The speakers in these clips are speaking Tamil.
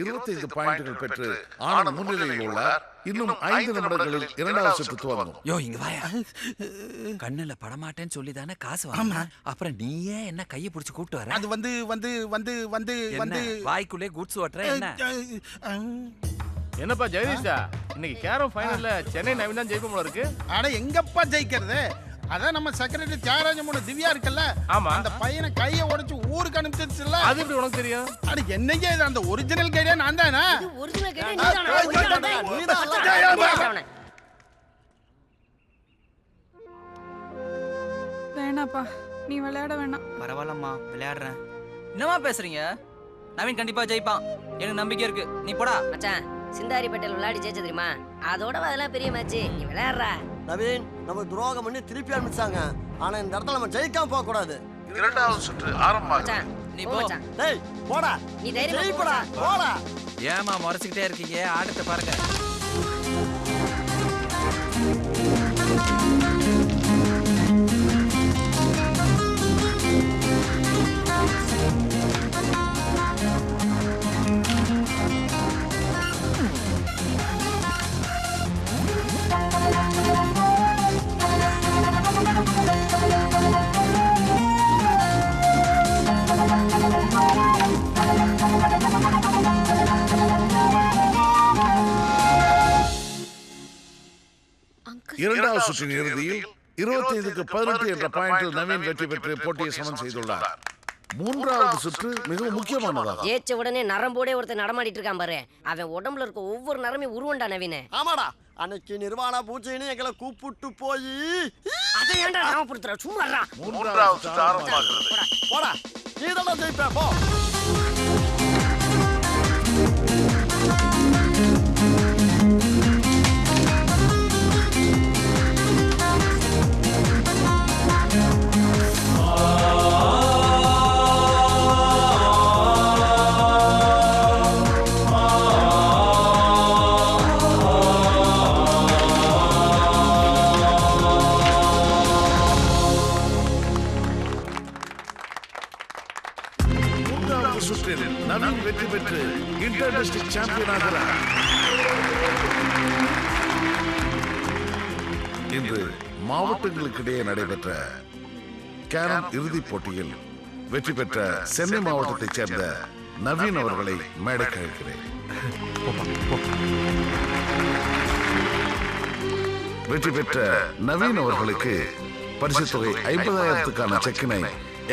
இருபத்தைந்து பாயிண்டுகள் பெற்று ஆனந்த் முன்னிலையில் உள்ளார். இன்னும் ஐந்து நிமிடங்களில் இரண்டாவது சுற்று துவங்கும். யோ இங்க வாயா. கண்ணுல படமாட்டேன்னு சொல்லி தானே காசு வாங்க அப்புறம் நீயே என்ன கையை பிடிச்சு கூப்பிட்டு வர? அது வந்து வந்து வந்து வந்து வந்து. வாய்க்குள்ளே குட்ஸ் ஓட்டுற என்ன? என்னப்பா ஜெகதீஷா இன்னைக்கு கேரம் ஃபைனல்ல சென்னை நவீன் தான் போல இருக்கு. அட எங்கப்பா ஜெயிக்கிறது? அதான் நம்ம செக்ரட்டரி தியாகராஜ மூணு திவ்யா இருக்குல்ல ஆமா. அந்த பையனை கையை உடைச்சு ஊருக்கு அனுப்பிச்சிருச்சுல்ல அது எப்படி உனக்கு தெரியும் அட என்னங்க இது அந்த ஒரிஜினல் கைடே நான் தானே ஒரிஜினல் நீ வேணாப்பா நீ விளையாட வேணாம் பரவாயில்லம்மா விளையாடுறேன் என்னம்மா பேசுறீங்க நவீன் கண்டிப்பா ஜெயிப்பான் எனக்கு நம்பிக்கை இருக்கு நீ போடா மச்சான் சிந்தாரி பட்டேல் விளையாடி ஜெயிச்ச தெரியுமா அதோட அதெல்லாம் பெரிய மேட்ச் நீ விளையாடுறா நவீன் நம்ம துரோகம் பண்ணி திருப்பி அனுப்பிச்சாங்க. ஆனா இந்த இடத்துல நம்ம ஜெயிக்காம போக கூடாது இரண்டாவது சுற்று ஆரம்பமாகும் மச்சான் நீ போ டேய் போடா. நீ தைரியமா போ ஜெயிப்படா மச்சான். போடா. ஏமா முறைச்சுக்கிட்டே இருக்கீங்க? ஆட்டத்தை பாருங்க. இரண்டாவது சுற்றின் இறுதியில் இருபத்தைந்துக்கு பதினெட்டு என்ற பாயிண்டில் நவீன் வெற்றி பெற்று போட்டியை சமன் செய்துள்ளார். மூன்றாவது சுற்று மிகவும் முக்கியமானதாகும் ஜெயிச்ச உடனே நரம்போடே ஒருத்தன் நடமாடிட்டு இருக்கான் பாரு. அவன் உடம்புல இருக்க ஒவ்வொரு நரமையும் உருவண்டா நவீன. ஆமாடா. அன்னைக்கு நிர்வாண பூஜைன்னு எங்களை கூப்பிட்டு போய். அதை ஏன்டா ஞாபகப்படுத்துற? சும்மா. மூன்றாவது போடா. நீ தான் ஜெயிப்ப. போ. சுற்றில் நவீன் வெற்றி பெற்று இன்டர் டிஸ்ட்ரிக்ட் சாம்பியன் ஆகிறார். இன்று மாவட்டங்களுக்கிடையே நடைபெற்ற கேரம் இறுதிப் போட்டியில் வெற்றி பெற்ற சென்னை மாவட்டத்தைச் சேர்ந்த நவீன் அவர்களை மேடைக்கு அழைக்கிறேன் வெற்றி பெற்ற நவீன் அவர்களுக்கு பரிசு தொகை ஐம்பதாயிரத்துக்கான செக்கினை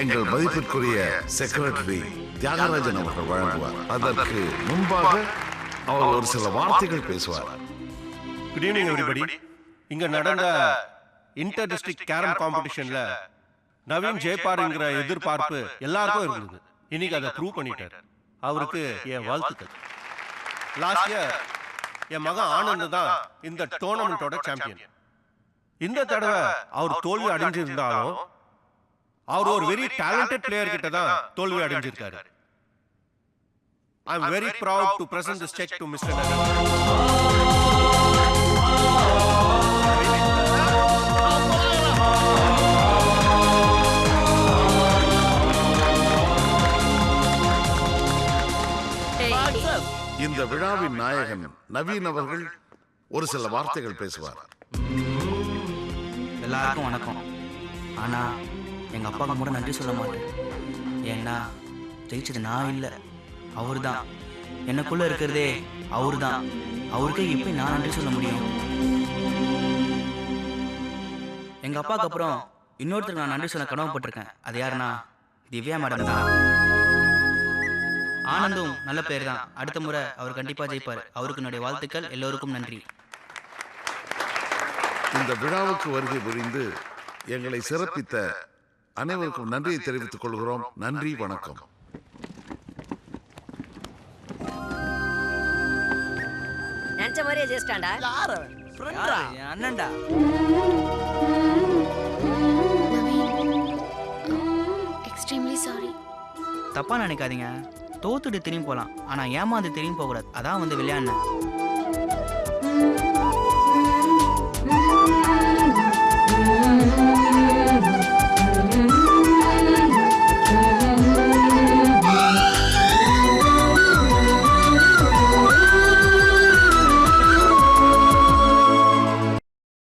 எங்கள் மதிப்பிற்குரிய செக்ரட்டரி தியாகராஜன் அவர்கள் வழங்குவார். அதற்கு முன்பாக அவர் ஒரு சில வார்த்தைகள் பேசுவார். குட் ஈவினிங் எவ்ரிபடி இங்க நடந்த இன்டர் டிஸ்ட்ரிக்ட் கேரம் காம்படிஷன்ல நவீன் ஜெயபாருங்கிற எதிர்பார்ப்பு எல்லாருக்கும் இருந்தது. இன்னைக்கு அதை ப்ரூவ் பண்ணிட்டார். அவருக்கு என் வாழ்த்துக்கள். லாஸ்ட் இயர் என் மகன் ஆனந்த் தான் இந்த டோர்னமெண்ட்டோட சாம்பியன் இந்த தடவை அவர் தோல்வி அடைஞ்சிருந்தாலும் அவர் ஒரு வெரி டேலண்டட் பிளேயர் கிட்ட தான் தோல்வி அடைஞ்சிருக்காரு. I am very proud to present this cheque to mister இந்த விழாவின் நாயகன் நவீன் அவர்கள் ஒரு சில வார்த்தைகள் பேசுவார். எல்லாருக்கும் வணக்கம். ஆனா எங்கள் அப்பாவுக்கு கூட நன்றி சொல்ல மாட்டேன். ஏன்னா ஜெயிச்சது நான் இல்லை அவர் தான் எனக்குள்ளே இருக்கிறதே அவர் தான் அவருக்கே எப்படி நான் நன்றி சொல்ல முடியும்? எங்கள் அப்பாவுக்கு அப்புறம் இன்னொருத்தருக்கு நான் நன்றி சொல்ல கடமைப்பட்டிருக்கேன். அது யாருன்னா திவ்யா மேடம் தான். ஆனந்தும் நல்ல பேர் தான் அடுத்த முறை அவர் கண்டிப்பாக ஜெயிப்பார். அவருக்கு என்னுடைய வாழ்த்துக்கள். எல்லோருக்கும் நன்றி. இந்த விழாவுக்கு வருகை புரிந்து எங்களை சிறப்பித்த அனைவருக்கும் நன்றியை தெரிவித்துக் கொள்கிறோம். நன்றி வணக்கம். நினைச்ச மாதிரியே ஜெயிச்சிட்டான்டா. யார் அண்ணன்டா. எக்ஸ்ட்ரீம்லி சாரி தப்பா நினைக்காதீங்க. தோத்துட்டு திரும்பி போகலாம் ஆனா ஏமாந்து திரும்பி போகக்கூடாது. அதான் வந்து விளையாடினேன்